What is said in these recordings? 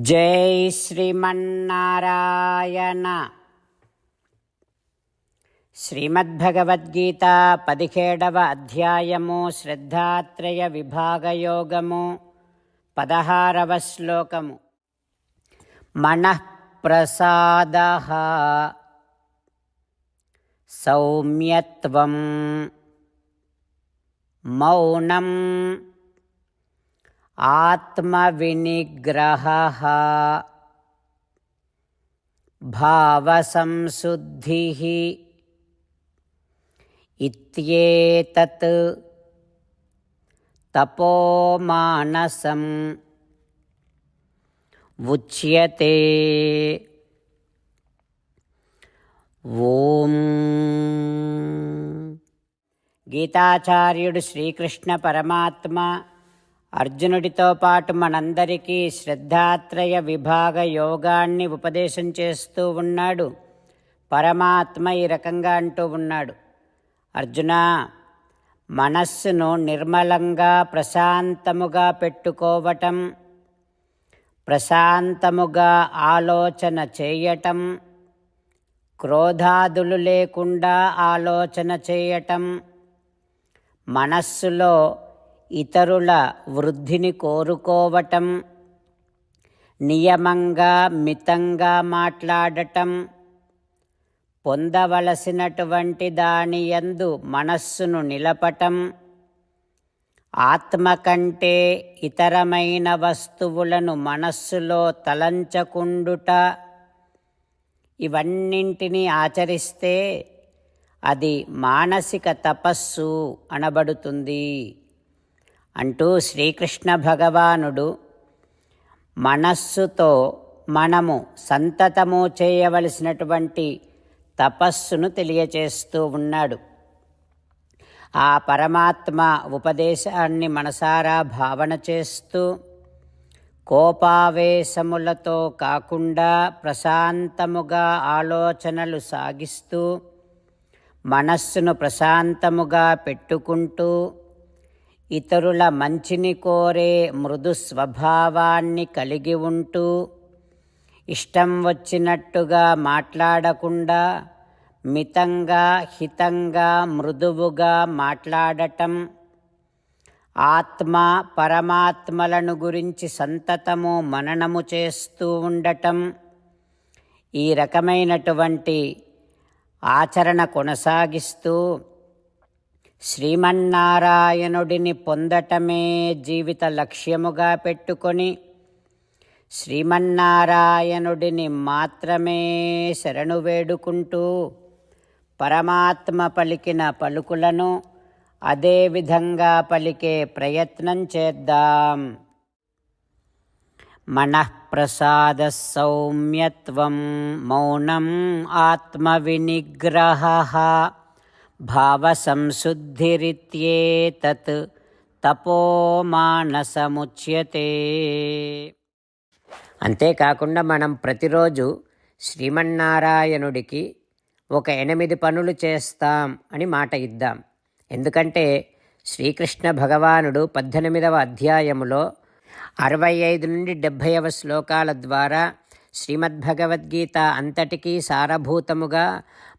జై శ్రీమన్నారాయణ. శ్రీమద్భగవద్గీత పదిహేడవ అధ్యాయము శ్రద్ధాత్రయ విభాగయోగము పదహారవ శ్లోకము. మనఃప్రసాద సౌమ్యత్వం మౌనం आत्मविनिग्रहः भावसंशुद्धिः इत्येतत् तपोमानसम् उच्यते ఓం గీతాచార్యుడు శ్రీకృష్ణ పరమాత్మ అర్జునుడితో పాటు మనందరికీ శ్రద్ధాత్రయ విభాగ యోగాన్ని ఉపదేశం చేస్తూ ఉన్నాడు. పరమాత్మ ఈ రకంగా అంటూ ఉన్నాడు. అర్జున మనస్సును నిర్మలంగా ప్రశాంతముగా పెట్టుకోవటం ప్రశాంతముగా ఆలోచన చేయటం క్రోధాదులు లేకుండా ఆలోచన చేయటం మనస్సులో ఇతరుల వృద్ధిని కోరుకోవటం నియమంగా మితంగా మాట్లాడటం పొందవలసినటువంటి దాని యందు మనస్సును నిలపటం ఆత్మ కంటే ఇతరమైన వస్తువులను మనస్సులో తలంచకుండుట ఇవన్నింటినీ ఆచరిస్తే అది మానసిక తపస్సు అనబడుతుంది. అంటూ శ్రీకృష్ణ భగవానుడు మనస్సుతో మనము సంతతము చేయవలసినటువంటి తపస్సును తెలియచేస్తూ ఉన్నాడు. ఆ పరమాత్మ ఉపదేశాన్ని మనసారా భావన చేస్తూ కోపావేశములతో కాకుండా ప్రశాంతముగా ఆలోచనలు సాగిస్తూ మనస్సును ప్రశాంతముగా పెట్టుకుంటూ ఇతరుల మంచిని కోరే మృదు స్వభావాన్ని కలిగి ఉంటూ ఇష్టం వచ్చినట్టుగా మాట్లాడకుండా మితంగా హితంగా మృదువుగా మాట్లాడటం ఆత్మ పరమాత్మలను గురించి సంతతము మననము చేస్తూ ఉండటం ఈ రకమైనటువంటి ఆచరణ కొనసాగిస్తూ శ్రీమన్నారాయణుడిని పొందటమే జీవిత లక్ష్యముగా పెట్టుకొని శ్రీమన్నారాయణుడిని మాత్రమే శరణు వేడుకుంటూ పరమాత్మ పలికిన పలుకులను అదే విధంగా పలికే ప్రయత్నం చేద్దాం. మనఃప్రసాద సౌమ్యత్వం మౌనం ఆత్మవినిగ్రహ. భావసంశుద్ధిరిత్యేతత్ తపోమానసముచ్యతే అంతేకాకుండా మనం ప్రతిరోజు శ్రీమన్నారాయణుడికి ఒక ఎనిమిది పనులు చేస్తాం అని మాట ఇద్దాం. ఎందుకంటే శ్రీకృష్ణ భగవానుడు పద్దెనిమిదవ అధ్యాయములో అరవై ఐదు నుండి డెబ్భైవ శ్లోకాల ద్వారా శ్రీమద్భగవద్గీత అంతటికీ సారభూతముగా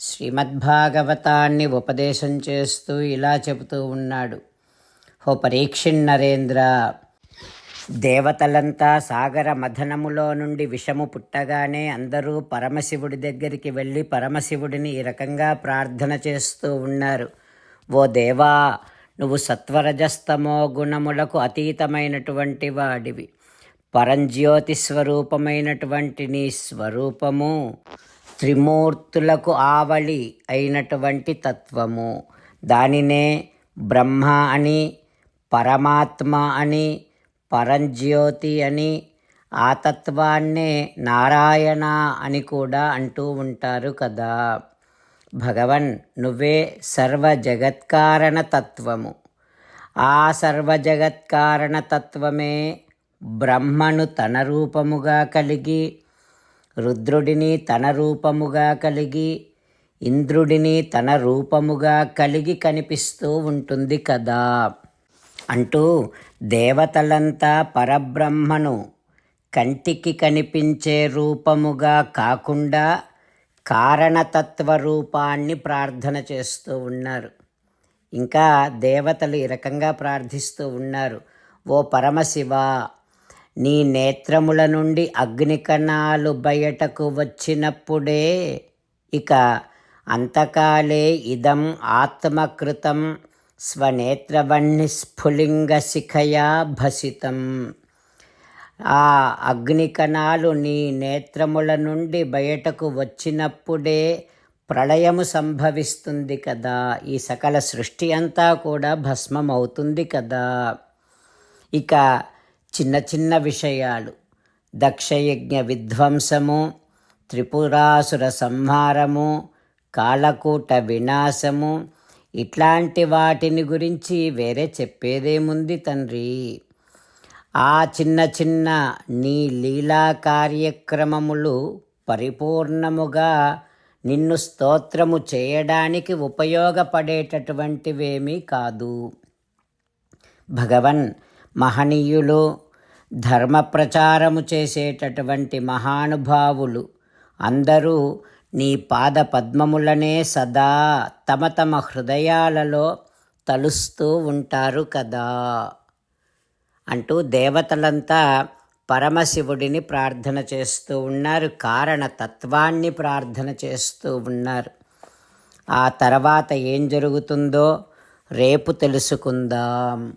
శ్రీమద్భాగవతాన్ని ఉపదేశం చేస్తూ ఇలా చెబుతూ ఉన్నాడు. ఓ పరీక్షిన్నరేంద్ర దేవతలంతా సాగర మథనములో నుండి విషము పుట్టగానే అందరూ పరమశివుడి దగ్గరికి వెళ్ళి పరమశివుడిని ఈ రకంగా ప్రార్థన చేస్తూ ఉన్నారు. ఓ దేవా నువ్వు సత్వరజస్తమో గుణములకు అతీతమైనటువంటి వాడివి. పరంజ్యోతి స్వరూపమైనటువంటి నీ స్వరూపము త్రిమూర్తులకు ఆవళి అయినటువంటి తత్వము. దానినే బ్రహ్మ అని పరమాత్మ అని పరంజ్యోతి అని ఆ తత్వాన్నే నారాయణ అని కూడా అంటూ ఉంటారు కదా. భగవన్ నువ్వే సర్వ జగత్కారణ తత్వము. ఆ సర్వ జగత్కారణ తత్వమే బ్రహ్మను తన రూపముగా కలిగి రుద్రుడిని తన రూపముగా కలిగి ఇంద్రుడిని తన రూపముగా కలిగి కనిపిస్తూ ఉంటుంది కదా. అంటూ దేవతలంతా పరబ్రహ్మను కంటికి కనిపించే రూపముగా కాకుండా కారణతత్వ రూపాన్ని ప్రార్థన చేస్తూ ఉన్నారు. ఇంకా దేవతలు ఈ రకంగా ప్రార్థిస్తూ ఉన్నారు. ఓ పరమశివ నీ నేత్రముల నుండి అగ్నికణాలు బయటకు వచ్చినప్పుడే ఇక అంతకాలే ఇదం ఆత్మకృతం స్వనేత్రవణ్ణి స్ఫులింగ శిఖయా భసితం. ఆ అగ్నికణాలు నీ నేత్రముల నుండి బయటకు వచ్చినప్పుడే ప్రళయము సంభవిస్తుంది కదా. ఈ సకల సృష్టి అంతా కూడా భస్మం అవుతుంది కదా. ఇక చిన్న చిన్న విషయాలు. దక్షయజ్ఞ విధ్వంసము త్రిపురాసుర సంహారము కాలకూట వినాశము ఇట్లాంటి వాటిని గురించి వేరే చెప్పేదేముంది తండ్రి? ఆ చిన్న చిన్న నీ లీలా కార్యక్రమములు పరిపూర్ణముగా నిన్ను స్తోత్రము చేయడానికి ఉపయోగపడేటటువంటివేమీ కాదు. భగవన్ మహనీయులు ధర్మ ప్రచారము చేసేటటువంటి మహానుభావులు అందరూ నీ పాద పద్మములనే సదా తమ తమ హృదయాలలో తలుస్తూ ఉంటారు కదా అంటూ దేవతలంతా పరమశివుడిని ప్రార్థన చేస్తూ ఉన్నారు కారణతత్వాన్ని ప్రార్థన చేస్తూ ఉన్నారు. ఆ తర్వాత ఏం జరుగుతుందో రేపు తెలుసుకుందాం.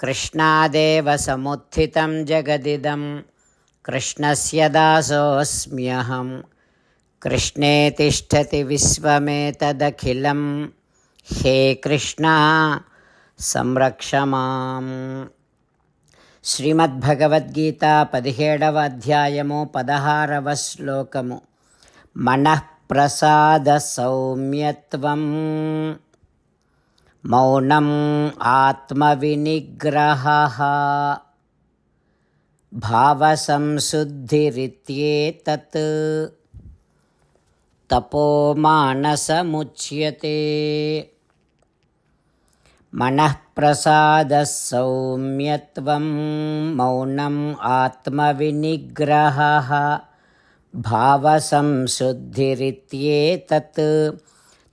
నమ కృష్ణాదేవ సముత్థితం జగదిదం. కృష్ణస్య దాసోऽస్మ్యహం కృష్ణే తిష్టతి విశ్వమేతదఖిలం. హే కృష్ణ సంరక్షమాం శ్రీమద్భగవద్గీత పదిహేడవ అధ్యాయము పదహారవ శ్లోకము. మనఃప్రసాద సౌమ్యత్వం మౌనం ఆత్మవినిగ్రహ భావసంశుద్ధిరిత్యేతత్ తపోమానసముచ్యతే మనఃప్రసాద సౌమ్యత్వం మౌనం ఆత్మవినిగ్రహ భావసంశుద్ధిరిత్యేతత్